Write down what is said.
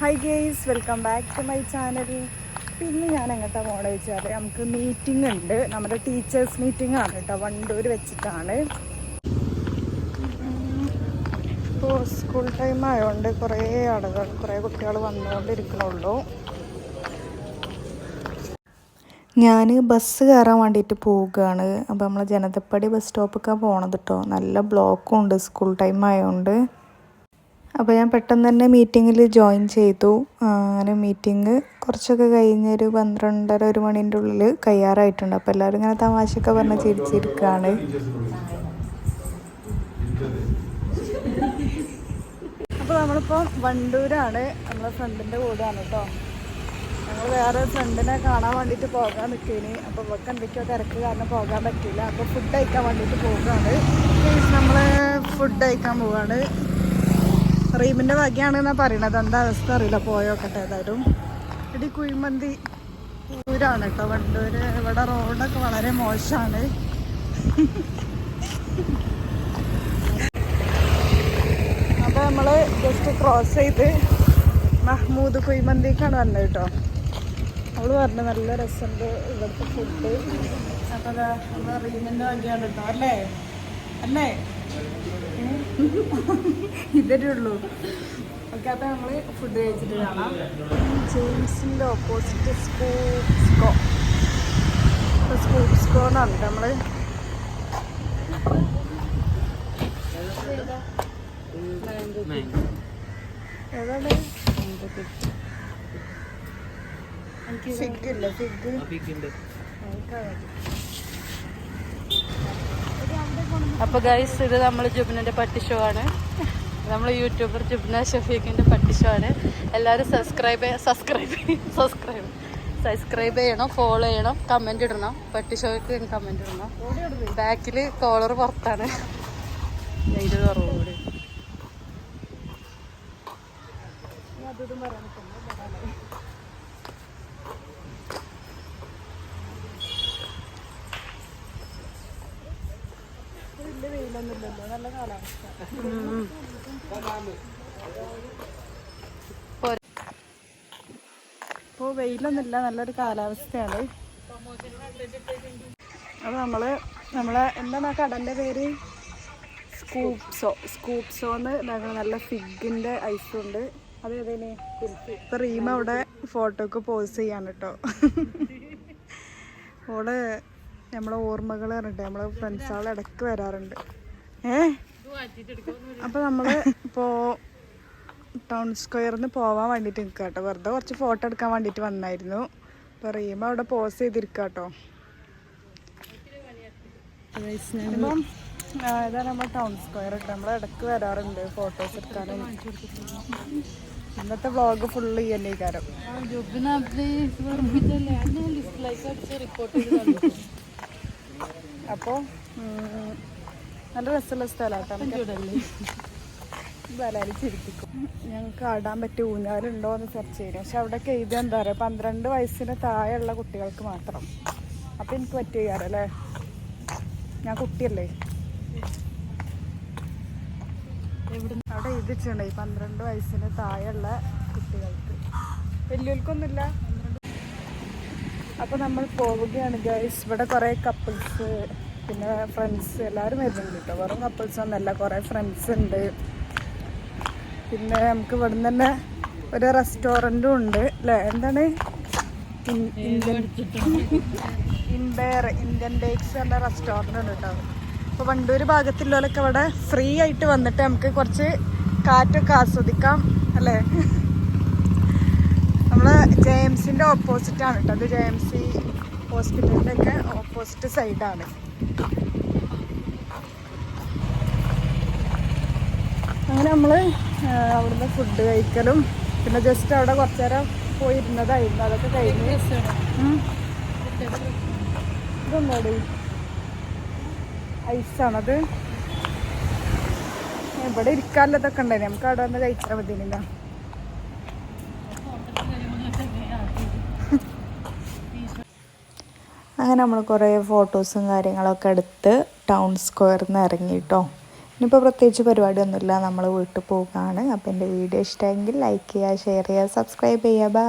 Hi guys welcome back to my channel പിന്നെ ഞാൻ എങ്ങനത്തെ പോകണമെന്ന് വെച്ചാൽ നമുക്ക് മീറ്റിംഗ് ഉണ്ട്. നമ്മുടെ ടീച്ചേഴ്സ് മീറ്റിംഗ് ആണ് കേട്ടോ. വണ്ടൂർ വെച്ചിട്ടാണ്. ഇപ്പോൾ സ്കൂൾ ടൈം ആയതുകൊണ്ട് കുറേ ആളുകൾ കുറേ കുട്ടികൾ വന്നുകൊണ്ടിരിക്കണുള്ളൂ. ഞാൻ ബസ് കയറാൻ വേണ്ടിയിട്ട് പോവുകയാണ്. അപ്പോൾ നമ്മൾ ജനതപ്പടി ബസ് സ്റ്റോപ്പൊക്കെ പോകണത് കേട്ടോ നല്ല ബ്ലോക്കും ഉണ്ട് സ്കൂൾ ടൈം ആയതുകൊണ്ട് അപ്പോൾ ഞാൻ പെട്ടെന്ന് തന്നെ മീറ്റിങ്ങിൽ ജോയിൻ ചെയ്തു. അങ്ങനെ മീറ്റിംഗ് കുറച്ചൊക്കെ കഴിഞ്ഞ് ഒരു പന്ത്രണ്ടര ഒരു മണീന്റെ ഉള്ളിൽ കയ്യാറായിട്ടുണ്ട്. അപ്പോൾ എല്ലാവരും ഇങ്ങനെ തമാശയൊക്കെ പറഞ്ഞ് ചിരിച്ചിരിക്കുകയാണ് അപ്പോൾ നമ്മളിപ്പോൾ വണ്ടൂരാണ്. നമ്മളെ ഫ്രണ്ടിന്റെ കൂടെയാണ് കേട്ടോ. ഞങ്ങൾ വേറെ ഫ്രണ്ടിനെ കാണാൻ വേണ്ടിയിട്ട് പോകാൻ നിൽക്കേനി. അപ്പോൾ ഇവർക്ക് എന്തൊക്കെയോ തിരക്ക് കാരണം പോകാൻ പറ്റില്ല അപ്പോൾ ഫുഡ് കഴിക്കാൻ വേണ്ടിയിട്ട് പോകുകയാണ് നമ്മൾ ഫുഡ് കഴിക്കാൻ പോവുകയാണ് റീമിന്റെ വകയാണെന്നാ പറയണത്. എന്താ അവസ്ഥ അറിയില്ല. പോയോക്കട്ടെ ഏതായാലും. ഇടി കുഴിമന്തി ഊരാണ് കേട്ടോ. വണ്ടൂര് ഇവിടെ റോഡൊക്കെ വളരെ മോശമാണ് അപ്പോൾ നമ്മൾ ജസ്റ്റ് ക്രോസ് ചെയ്ത് മഹ്മൂദ് കുഴിമന്തിക്കാണ് വന്നത് കേട്ടോ. അവൾ പറഞ്ഞു നല്ല രസമുണ്ട് ഇവിടുത്തെ ഫുഡ് അപ്പോൾ റീമിന്റെ റീമിന്റെ വകയാണ് കേട്ടോ. അല്ലേ? അല്ലേ? ഇതേ ഉള്ളൂ. ഓക്കെ അപ്പം നമ്മൾ ഫുഡ് കഴിച്ചിട്ട് കാണാം. ജെയിംസിന്റെ ഓപ്പോസിറ്റ് സ്കൂപ്സ്കോ സ്കൂപ്സ്കോ എന്നാണ് നമ്മൾ ഏതാണ്? ഫിഗ് ഇല്ല ഫിഗ് അപ്പൊ ഗൈസ് ഇത് നമ്മൾ ജുബിനിന്റെ പട്ടി ഷോ ആണ്. നമ്മൾ യൂട്യൂബർ ജുബ്ന ഷഫീഖിന്റെ പട്ടി ഷോ ആണ്. എല്ലാവരും സബ്സ്ക്രൈബ് സബ്സ്ക്രൈബ് സബ്സ്ക്രൈബ് സബ്സ്ക്രൈബ് ചെയ്യണം ഫോളോ ചെയ്യണം കമന്റ് ഇടണം. പട്ടി ഷോയ്ക്ക് കമന്റ് ഇടണം. ബാക്കിൽ കോളർ പുറത്താണ്. ഇത് റോഡ് അതും പറയാൻ ഇപ്പോൾ വെയിലൊന്നുമില്ല. നല്ലൊരു കാലാവസ്ഥയാണ്. അപ്പോൾ നമ്മൾ നമ്മളെ എന്താണ് ആ കടന്റെ പേര്? സ്കൂപ്സോ. സ്കൂപ്സോ എന്ന് ഇതാക്കണം. നല്ല ഫിഗിന്റെ ഐസുണ്ട് അത് ഏതേനെ? ഇപ്പം റീമ അവിടെ ഫോട്ടോക്ക് പോസ് ചെയ്യാൻ കേട്ടോ. ഓൾ നമ്മളെ ഓർമ്മകൾ പറഞ്ഞിട്ട് നമ്മളെ ഫ്രണ്ട്സുകൾ ഇടയ്ക്ക് വരാറുണ്ട്. ഏ? അപ്പോൾ നമ്മൾ ഇപ്പോ ടൗൺ സ്ക്വയറിൽ നിന്ന് പോവാൻ വേണ്ടിയിട്ട് നിൽക്കുക കേട്ടോ വെറുതെ കുറച്ച് ഫോട്ടോ എടുക്കാൻ വേണ്ടിട്ട് വന്നായിരുന്നു. അപ്പോൾ റീമ അവിടെ പോസ് ചെയ്തിരിക്കുക കേട്ടോ ഇപ്പം ഇതാണ് നമ്മൾ ടൗൺ സ്ക്വയർ കേട്ടോ നമ്മൾ ഇടയ്ക്ക് വരാറുണ്ട് ഫോട്ടോസ് എടുക്കാനും. ഇന്നത്തെ വ്ളോഗ് ഫുള്ള് ചെയ്യല്ലേ കാരം അപ്പോൾ നല്ല രസമുള്ള ബലാലി ചിരിപ്പിക്കും. ഞങ്ങൾക്ക് ആടാൻ പറ്റിയ ഊഞ്ഞാലുണ്ടോ എന്ന് സെർച്ച് ചെയ്യും പക്ഷെ അവിടെ എഴുതി എന്താ പറയുക പന്ത്രണ്ട് വയസ്സിന് താഴെയുള്ള കുട്ടികൾക്ക് മാത്രം. അപ്പം എനിക്ക് പറ്റിയാറല്ലേ ഞാൻ കുട്ടിയല്ലേ? അവിടെ എഴുതിച്ചിട്ടുണ്ടായി പന്ത്രണ്ട് വയസ്സിന് താഴെയുള്ള കുട്ടികൾക്ക്. വലിയവർക്കൊന്നുമില്ല. അപ്പോൾ നമ്മൾ പോവുകയാണ് ഗൈസ് ഇവിടെ കുറേ കപ്പിൾസ് പിന്നെ ഫ്രണ്ട്സ് എല്ലാവരും വരുന്നുണ്ട് കേട്ടോ വെറും കപ്പിൾസ് ഒന്നല്ല കുറേ ഫ്രണ്ട്സ് ഉണ്ട്. പിന്നെ നമുക്ക് ഇവിടെ നിന്ന് തന്നെ ഒരു റെസ്റ്റോറന്റും ഉണ്ട് അല്ലേ എന്താണ്? ഇന്ത്യൻ ഇന്ത്യൻ ബേക്സ് എന്ന റെസ്റ്റോറന്റ് ഉണ്ട് കേട്ടോ അപ്പോൾ വണ്ടൂർ ഭാഗത്തുള്ളവരൊക്കെ ഇവിടെ ഫ്രീ ആയിട്ട് വന്നിട്ട് നമുക്ക് കുറച്ച് കാറ്റൊക്കെ ആസ്വദിക്കാം അല്ലേ? നമ്മൾ ഓപ്പോസിറ്റ് ആണ് കേട്ടോ. അത് ജെ എം സി ഹോസ്പിറ്റലിന്റെ ഒക്കെ ഓപ്പോസിറ്റ് സൈഡാണ് അങ്ങനെ നമ്മൾ ആ, അവിടുന്ന് ഫുഡ് കഴിക്കലും പിന്നെ ജസ്റ്റ് അവിടെ കുറച്ചു നേരം പോയിരുന്നതായിരുന്നു. അതൊക്കെ കഴിഞ്ഞ്. ഇതൊന്നോടി ഐസാണത് ഇവിടെ ഇരിക്കാനുള്ളതൊക്കെ ഉണ്ടായിരുന്നു നമുക്ക് അവിടെ വന്ന് കഴിച്ചാൽ മതിയില്ല. അങ്ങനെ നമ്മൾ കുറേ ഫോട്ടോസും കാര്യങ്ങളൊക്കെ എടുത്ത് ടൗൺ സ്ക്വയറിൽ നിന്ന് ഇറങ്ങി കേട്ടോ ഇനിയിപ്പോൾ പ്രത്യേകിച്ച് പരിപാടിയൊന്നുമില്ല നമ്മൾ വീട്ടിൽ പോകുകയാണ് അപ്പോൾ എന്റെ വീഡിയോ ഇഷ്ടമെങ്കിൽ ലൈക്ക് ചെയ്യുക ഷെയർ ചെയ്യുക സബ്സ്ക്രൈബ് ചെയ്യുക. ബൈ